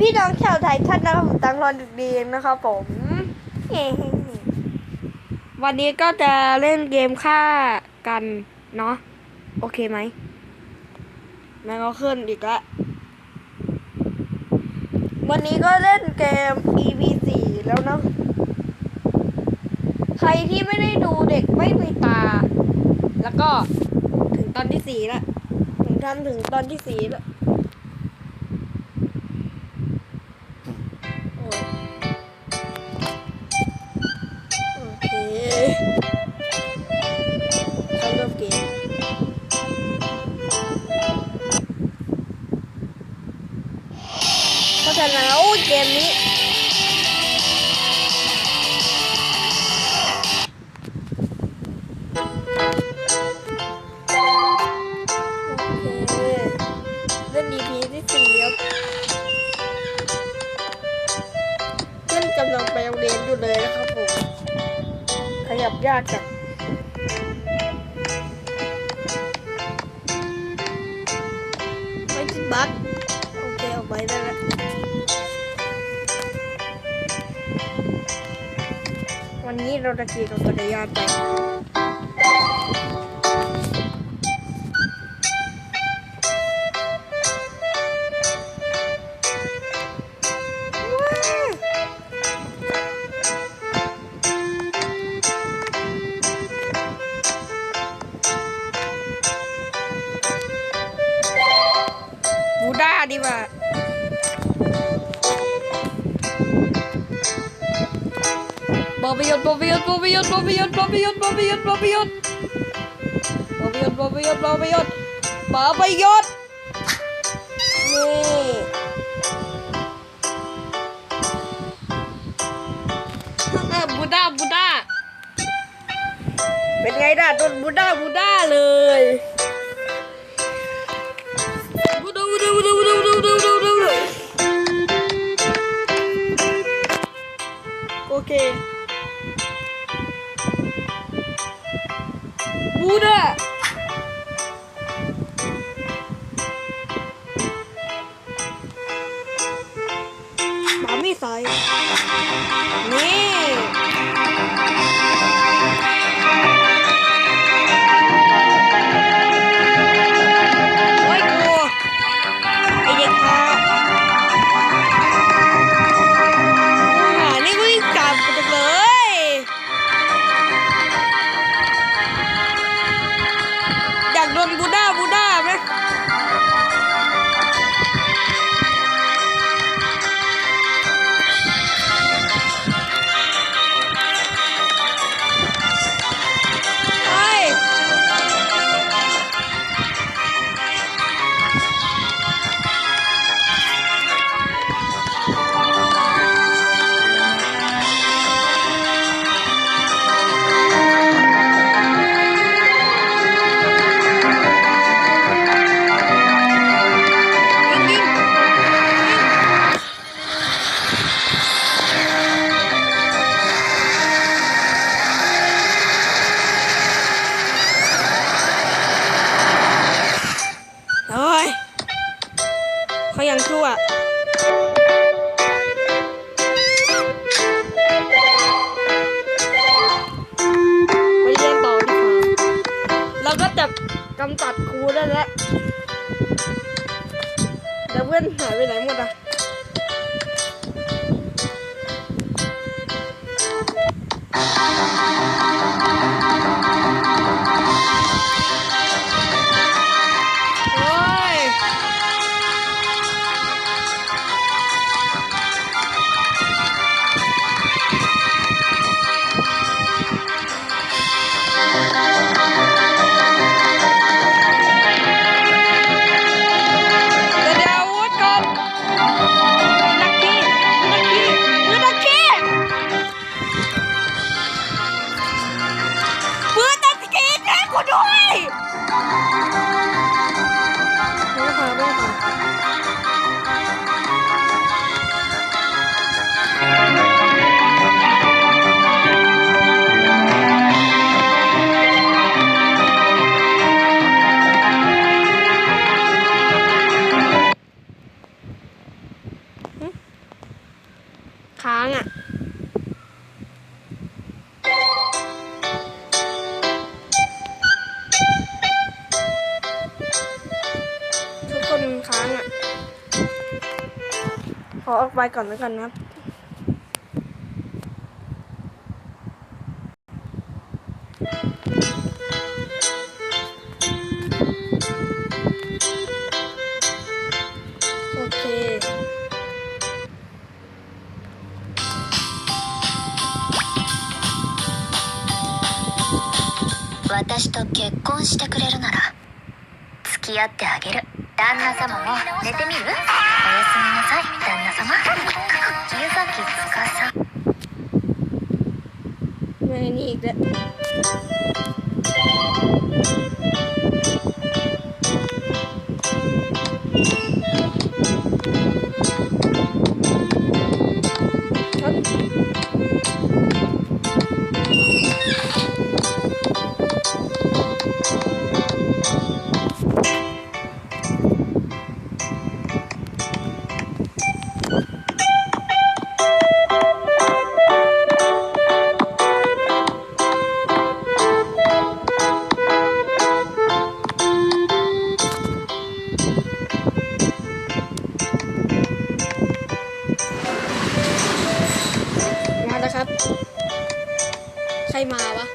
พี่น้องชาวไทยท่านนะครับผมตังรอนดึกดีนะครับผม วันนี้ก็จะเล่นเกมฆ่ากันเนาะโอเคไหมแม่งก็ขึ้นอีกแล้ววันนี้ก็เล่นเกม EP 4 แล้วเนาะใครที่ไม่ได้ดูเด็กไม่มีตา แล้วก็ถึงตอนที่สี่แล้วถึงทันถึงตอนที่สี่แล้ว ขยับยากจังไม่ติบักโอเคออกไปได้แล้ววันนี้เราจะขี่รถจักรยานไป Bobbyot, Bobbyot, Bobbyot, Bobbyot, Bobbyot. Bobbyot, Bobbyot, Bobbyot. Bobbyot. นี่เออบูด้าบูด้าเป็นไงด่าโดนบูด้าบูด้าเลยบูด้าบูด้าบูด้าบูด้าบูด้าบูด้าบูด้าโอเค Segura! Bye. างอะ่ะทุกคนค้างอะ่ะ ขอออกไปก่อนแล้วกันนะครับ 私と結婚してくれるなら付き合ってあげる。旦那様も寝てみる？おやすみなさい。旦那様湯崎司 We need. ใครมาวะ